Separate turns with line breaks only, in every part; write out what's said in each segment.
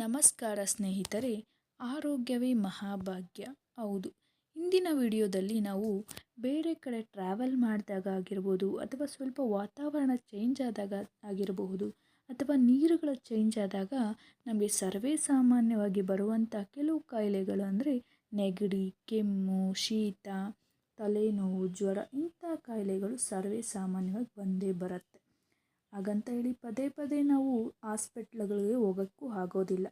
ನಮಸ್ಕಾರ ಸ್ನೇಹಿತರೆ, ಆರೋಗ್ಯವೇ ಮಹಾಭಾಗ್ಯ. ಹೌದು, ಇಂದಿನ ವಿಡಿಯೋದಲ್ಲಿ ನಾವು ಬೇರೆ ಕಡೆ ಟ್ರಾವೆಲ್ ಮಾಡಿದಾಗ ಆಗಿರ್ಬೋದು ಅಥವಾ ಸ್ವಲ್ಪ ವಾತಾವರಣ ಚೇಂಜ್ ಆದಾಗ ಆಗಿರಬಹುದು ಅಥವಾ ನೀರುಗಳ ಚೇಂಜ್ ಆದಾಗ ನಮಗೆ ಸರ್ವೇ ಸಾಮಾನ್ಯವಾಗಿ ಬರುವಂಥ ಕೆಲವು ಕಾಯಿಲೆಗಳು ಅಂದರೆ ನೆಗಡಿ, ಕೆಮ್ಮು, ಶೀತ, ತಲೆನೋವು, ಜ್ವರ ಇಂಥ ಕಾಯಿಲೆಗಳು ಸರ್ವೇ ಸಾಮಾನ್ಯವಾಗಿ ಬಂದೇ ಬರುತ್ತೆ. ಹಾಗಂತ ಹೇಳಿ ಪದೇ ಪದೇ ನಾವು ಹಾಸ್ಪಿಟ್ಲ್ಗಳಿಗೆ ಹೋಗೋಕ್ಕೂ ಆಗೋದಿಲ್ಲ.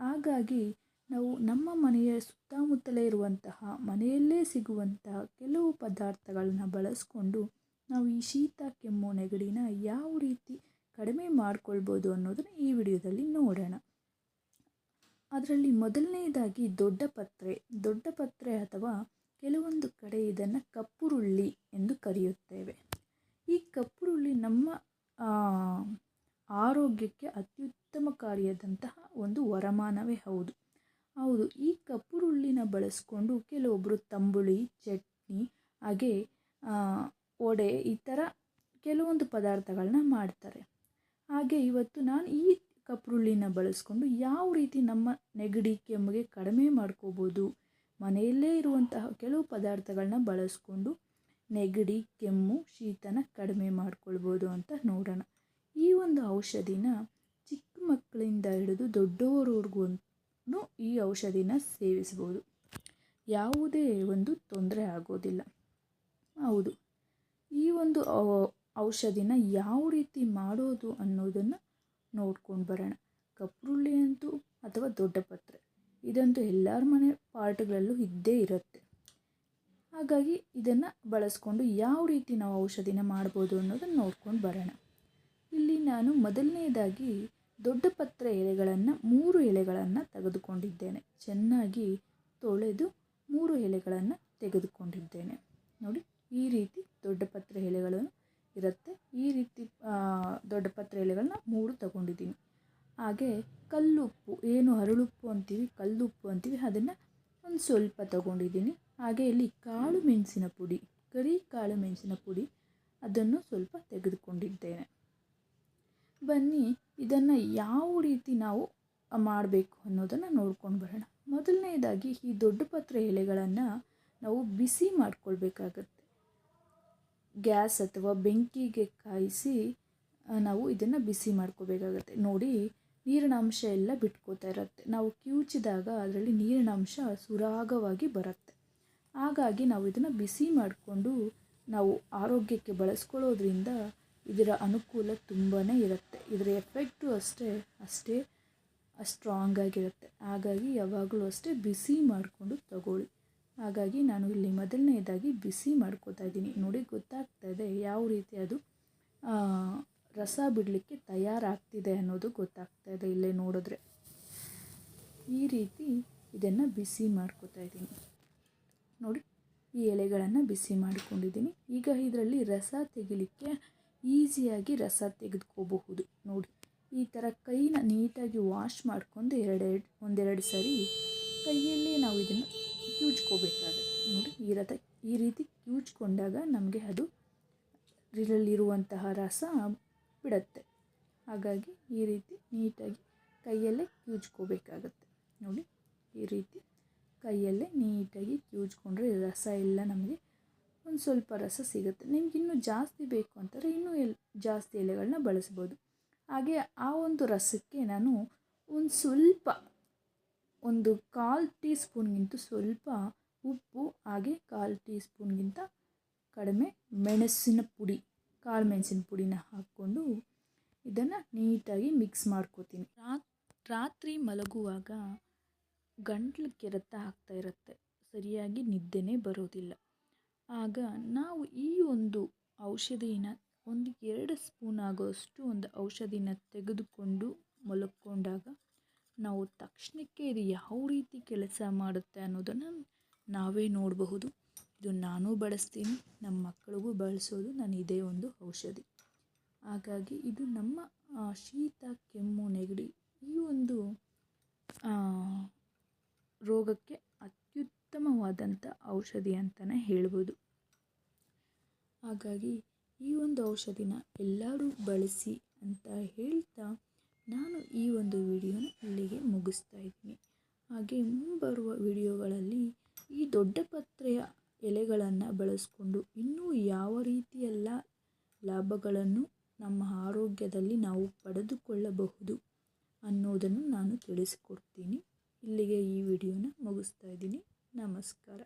ಹಾಗಾಗಿ ನಾವು ನಮ್ಮ ಮನೆಯ ಸುತ್ತಮುತ್ತಲೇ ಇರುವಂತಹ, ಮನೆಯಲ್ಲೇ ಸಿಗುವಂತಹ ಕೆಲವು ಪದಾರ್ಥಗಳನ್ನ ಬಳಸ್ಕೊಂಡು ನಾವು ಈ ಶೀತ, ಕೆಮ್ಮು, ನೆಗಡಿನ ಯಾವ ರೀತಿ ಕಡಿಮೆ ಮಾಡ್ಕೊಳ್ಬೋದು ಅನ್ನೋದನ್ನು ಈ ವಿಡಿಯೋದಲ್ಲಿ ನೋಡೋಣ. ಅದರಲ್ಲಿ ಮೊದಲನೆಯದಾಗಿ ದೊಡ್ಡ ಪತ್ರೆ ದೊಡ್ಡ ಪತ್ರೆ ಅಥವಾ ಕೆಲವೊಂದು ಕಡೆ ಇದನ್ನು ಕಪ್ಪುರುಳ್ಳಿ ಎಂದು ಕರೆಯುತ್ತೇವೆ ಈ ಕಪ್ಪುರುಳ್ಳಿ ನಮ್ಮ ಆರೋಗ್ಯಕ್ಕೆ ಅತ್ಯುತ್ತಮಕಾರಿಯಾದಂತಹ ಒಂದು ವರಮಾನವೇ ಹೌದು. ಹೌದು, ಈ ಕಪ್ಪುರುಳ್ಳಿನ ಬಳಸ್ಕೊಂಡು ಕೆಲವೊಬ್ಬರು ತಂಬುಳಿ, ಚಟ್ನಿ, ಹಾಗೆ ವಡೆ ಈ ಥರ ಕೆಲವೊಂದು ಪದಾರ್ಥಗಳನ್ನ ಮಾಡ್ತಾರೆ. ಹಾಗೆ ಇವತ್ತು ನಾನು ಈ ಕಪ್ಪುರುಳ್ಳಿನ ಬಳಸ್ಕೊಂಡು ಯಾವ ರೀತಿ ನಮ್ಮ ನೆಗಡಿ, ಕೆಮ್ಮಿಗೆ ಕಡಿಮೆ ಮಾಡ್ಕೋಬೋದು, ಮನೆಯಲ್ಲೇ ಇರುವಂತಹ ಕೆಲವು ಪದಾರ್ಥಗಳನ್ನ ಬಳಸ್ಕೊಂಡು ನೆಗಡಿ, ಕೆಮ್ಮು, ಶೀತನ ಕಡಿಮೆ ಮಾಡ್ಕೊಳ್ಬೋದು ಅಂತ ನೋಡೋಣ. ಈ ಒಂದು ಔಷಧಿನ ಚಿಕ್ಕ ಮಕ್ಕಳಿಂದ ಹಿಡಿದು ದೊಡ್ಡವರವರೆಗೂ ಈ ಔಷಧಿನ ಸೇವಿಸ್ಬೋದು ಯಾವುದೇ ಒಂದು ತೊಂದರೆ ಆಗೋದಿಲ್ಲ. ಹೌದು. ಈ ಒಂದು ಔಷಧಿನ ಯಾವ ರೀತಿ ಮಾಡೋದು ಅನ್ನೋದನ್ನು ನೋಡ್ಕೊಂಡು ಬರೋಣ. ಕಪ್ರುಳ್ಳಿ ಅಂತೂ ಅಥವಾ ದೊಡ್ಡ ಪತ್ರೆ. ಇದಂತೂ ಎಲ್ಲರ ಮನೆ ಪಾರ್ಟ್ಗಳಲ್ಲೂ ಇದ್ದೇ ಇರುತ್ತೆ. ಹಾಗಾಗಿ ಇದನ್ನು ಬಳಸ್ಕೊಂಡು ಯಾವ ರೀತಿ ನಾವು ಔಷಧಿನ ಮಾಡ್ಬೋದು ಅನ್ನೋದನ್ನು ನೋಡ್ಕೊಂಡು ಬರೋಣ. ಇಲ್ಲಿ ನಾನು ಮೊದಲನೆಯದಾಗಿ ದೊಡ್ಡ ಪತ್ರೆ ಎಲೆಗಳನ್ನು ಮೂರು ಎಲೆಗಳನ್ನು ತೆಗೆದುಕೊಂಡಿದ್ದೇನೆ. ಚೆನ್ನಾಗಿ ತೊಳೆದು ಮೂರು ಎಲೆಗಳನ್ನು ತೆಗೆದುಕೊಂಡಿದ್ದೇನೆ. ನೋಡಿ, ಈ ರೀತಿ ದೊಡ್ಡ ಪತ್ರೆ ಎಲೆಗಳನ್ನು ಇರುತ್ತೆ. ಈ ರೀತಿ ದೊಡ್ಡ ಪತ್ರೆ ಎಲೆಗಳನ್ನ ಮೂರು ತಗೊಂಡಿದ್ದೀನಿ. ಹಾಗೆ ಕಲ್ಲುಪ್ಪು, ಏನು ಹರಳುಪ್ಪು ಅಂತೀವಿ, ಕಲ್ಲುಪ್ಪು ಅಂತೀವಿ, ಅದನ್ನು ಒಂದು ಸ್ವಲ್ಪ ತಗೊಂಡಿದ್ದೀನಿ. ಹಾಗೆ ಇಲ್ಲಿ ಕಾಳು ಮೆಣಸಿನ ಪುಡಿ, ಕರಿ ಕಾಳು ಮೆಣಸಿನ ಪುಡಿ, ಅದನ್ನು ಸ್ವಲ್ಪ ತೆಗೆದುಕೊಂಡಿದ್ದೇನೆ. ಬನ್ನಿ ಇದನ್ನು ಯಾವ ರೀತಿ ನಾವು ಮಾಡಬೇಕು ಅನ್ನೋದನ್ನು ನೋಡ್ಕೊಂಡು ಬರೋಣ. ಮೊದಲನೇದಾಗಿ ಈ ದೊಡ್ಡ ಪತ್ರೆ ಎಲೆಗಳನ್ನು ನಾವು ಬಿಸಿ ಮಾಡ್ಕೊಳ್ಬೇಕಾಗತ್ತೆ. ಗ್ಯಾಸ್ ಅಥವಾ ಬೆಂಕಿಗೆ ಕಾಯಿಸಿ ನಾವು ಇದನ್ನು ಬಿಸಿ ಮಾಡ್ಕೋಬೇಕಾಗತ್ತೆ ನೋಡಿ ನೀರಿನ ಅಂಶ ಎಲ್ಲ ಬಿಟ್ಕೋತಾ ಇರುತ್ತೆ. ನಾವು ಕಿವುಚಿದಾಗ ಅದರಲ್ಲಿ ನೀರಿನ ಅಂಶ ಸುರಾಗವಾಗಿ ಬರುತ್ತೆ. ಹಾಗಾಗಿ ನಾವು ಇದನ್ನು ಬಿಸಿ ಮಾಡಿಕೊಂಡು ನಾವು ಆರೋಗ್ಯಕ್ಕೆ ಬಳಸ್ಕೊಳ್ಳೋದ್ರಿಂದ ಇದರ ಅನುಕೂಲ ತುಂಬಾ ಇರುತ್ತೆ. ಇದರ ಎಫೆಕ್ಟು ಅಷ್ಟೇ ಅಷ್ಟೇ ಸ್ಟ್ರಾಂಗ್ ಆಗಿರುತ್ತೆ. ಹಾಗಾಗಿ ಯಾವಾಗಲೂ ಅಷ್ಟೇ ಬಿಸಿ ಮಾಡಿಕೊಂಡು ತಗೊಳ್ಳಿ. ಹಾಗಾಗಿ ನಾನು ಇಲ್ಲಿ ಮೊದಲನೇದಾಗಿ ಬಿಸಿ ಮಾಡ್ಕೋತಾ ಇದ್ದೀನಿ. ನೋಡಿ ಗೊತ್ತಾಗ್ತಾ ಇದೆ ಯಾವ ರೀತಿ ಅದು ರಸ ಬಿಡಲಿಕ್ಕೆ ತಯಾರಾಗ್ತಿದೆ ಅನ್ನೋದು ಗೊತ್ತಾಗ್ತಾ ಇದೆ ಇಲ್ಲೇ ನೋಡಿದ್ರೆ. ಈ ರೀತಿ ಇದನ್ನು ಬಿಸಿ ಮಾಡ್ಕೋತಾ ಇದ್ದೀನಿ. ನೋಡಿ, ಈ ಎಲೆಗಳನ್ನು ಬಿಸಿ ಮಾಡಿಕೊಂಡಿದ್ದೀನಿ. ಈಗ ಇದರಲ್ಲಿ ರಸ ತೆಗಿಲಿಕ್ಕೆ ಈಸಿಯಾಗಿ ರಸ ತೆಗೆದುಕೋಬಹುದು. ನೋಡಿ, ಈ ಥರ ಕೈನ ನೀಟಾಗಿ ವಾಶ್ ಮಾಡಿಕೊಂಡು ಎರಡೆರಡು, ಒಂದೆರಡು ಸರಿ ಕೈಯಲ್ಲೇ ನಾವು ಇದನ್ನು ಕ್ಯೂಚ್ಕೋಬೇಕಾಗುತ್ತೆ ನೋಡಿ, ಈ ರಥ, ಈ ರೀತಿ ಕ್ಯೂಚ್ಕೊಂಡಾಗ ನಮಗೆ ಅದು ಇದರಲ್ಲಿರುವಂತಹ ರಸ ಬಿಡುತ್ತೆ. ಹಾಗಾಗಿ ಈ ರೀತಿ ನೀಟಾಗಿ ಕೈಯಲ್ಲೇ ಕ್ಯೂಚ್ಕೋಬೇಕಾಗತ್ತೆ. ನೋಡಿ, ಈ ರೀತಿ ಕೈಯಲ್ಲೇ ನೀಟಾಗಿ ಕ್ಯೂಚ್ಕೊಂಡ್ರೆ ರಸ ಎಲ್ಲ ನಮಗೆ ಒಂದು ಸ್ವಲ್ಪ ರಸ ಸಿಗುತ್ತೆ. ನಿಮ್ಗೆ ಇನ್ನೂ ಜಾಸ್ತಿ ಬೇಕು ಅಂತಾರೆ ಇನ್ನೂ ಎಲ್, ಜಾಸ್ತಿ ಎಲೆಗಳನ್ನ ಬಳಸ್ಬೋದು. ಹಾಗೆ ಆ ಒಂದು ರಸಕ್ಕೆ ನಾನು ಒಂದು ಸ್ವಲ್ಪ, ಒಂದು ಕಾಲು ಟೀ ಸ್ಪೂನ್ಗಿಂತ ಸ್ವಲ್ಪ ಉಪ್ಪು, ಹಾಗೆ ಕಾಲು ಟೀ ಸ್ಪೂನ್ಗಿಂತ ಕಡಿಮೆ ಮೆಣಸಿನ ಪುಡಿ ಕಾಳು ಮೆಣಸಿನ ಪುಡಿನ ಹಾಕ್ಕೊಂಡು ಇದನ್ನು ನೀಟಾಗಿ ಮಿಕ್ಸ್ ಮಾಡ್ಕೋತೀನಿ. ರಾತ್ರಿ ಮಲಗುವಾಗ ಗಂಟ್ಲು ಕೆರೆತ ಆಗ್ತಾ ಇರುತ್ತೆ. ಸರಿಯಾಗಿ ನಿದ್ದೆನೇ ಬರೋದಿಲ್ಲ. ಆಗ ನಾವು ಈ ಒಂದು ಔಷಧಿನ ಒಂದು ಎರಡು ಸ್ಪೂನ್ ಆಗೋಷ್ಟು ಒಂದು ಔಷಧಿನ ತೆಗೆದುಕೊಂಡು ಮಲಕ್ಕೊಂಡಾಗ ನಾವು ತಕ್ಷಣಕ್ಕೆ ಇದು ಯಾವ ರೀತಿ ಕೆಲಸ ಮಾಡುತ್ತೆ ಅನ್ನೋದನ್ನು ನಾವೇ ನೋಡಬಹುದು. ಇದು ನಾನು ಬಳಸ್ತೀನಿ, ನಮ್ಮ ಮಕ್ಕಳಿಗೂ ಬಳಸೋದು, ನಾನು ಇದೇ ಒಂದು ಔಷಧಿ. ಹಾಗಾಗಿ ಇದು ನಮ್ಮ ಶೀತ, ಕೆಮ್ಮು, ನೆಗಡಿ ಈ ಒಂದು ರೋಗಕ್ಕೆ ಅತ್ಯುತ್ತಮವಾದಂಥ ಔಷಧಿ ಅಂತಲೇ ಹೇಳ್ಬೋದು. ಹಾಗಾಗಿ ಈ ಒಂದು ಔಷಧಿನ ಎಲ್ಲರೂ ಬಳಸಿ ಅಂತ ಹೇಳ್ತಾ ನಾನು ಈ ಒಂದು ವಿಡಿಯೋನ ಇಲ್ಲಿಗೆ ಮುಗಿಸ್ತಾ ಇದ್ದೀನಿ. ಹಾಗೆ ಮುಂಬರುವ ವಿಡಿಯೋಗಳಲ್ಲಿ ಈ ದೊಡ್ಡ ಪತ್ರೆಯ ಎಲೆಗಳನ್ನು ಬಳಸಿಕೊಂಡು ಇನ್ನೂ ಯಾವ ರೀತಿಯೆಲ್ಲ ಲಾಭಗಳನ್ನು ನಮ್ಮ ಆರೋಗ್ಯದಲ್ಲಿ ನಾವು ಪಡೆದುಕೊಳ್ಳಬಹುದು ಅನ್ನೋದನ್ನು ನಾನು ತಿಳಿಸಿಕೊಡ್ತೀನಿ. ಇಲ್ಲಿಗೆ ಈ ವಿಡಿಯೋನ ಮುಗಿಸ್ತಾ ಇದ್ದೀನಿ. ನಮಸ್ಕಾರ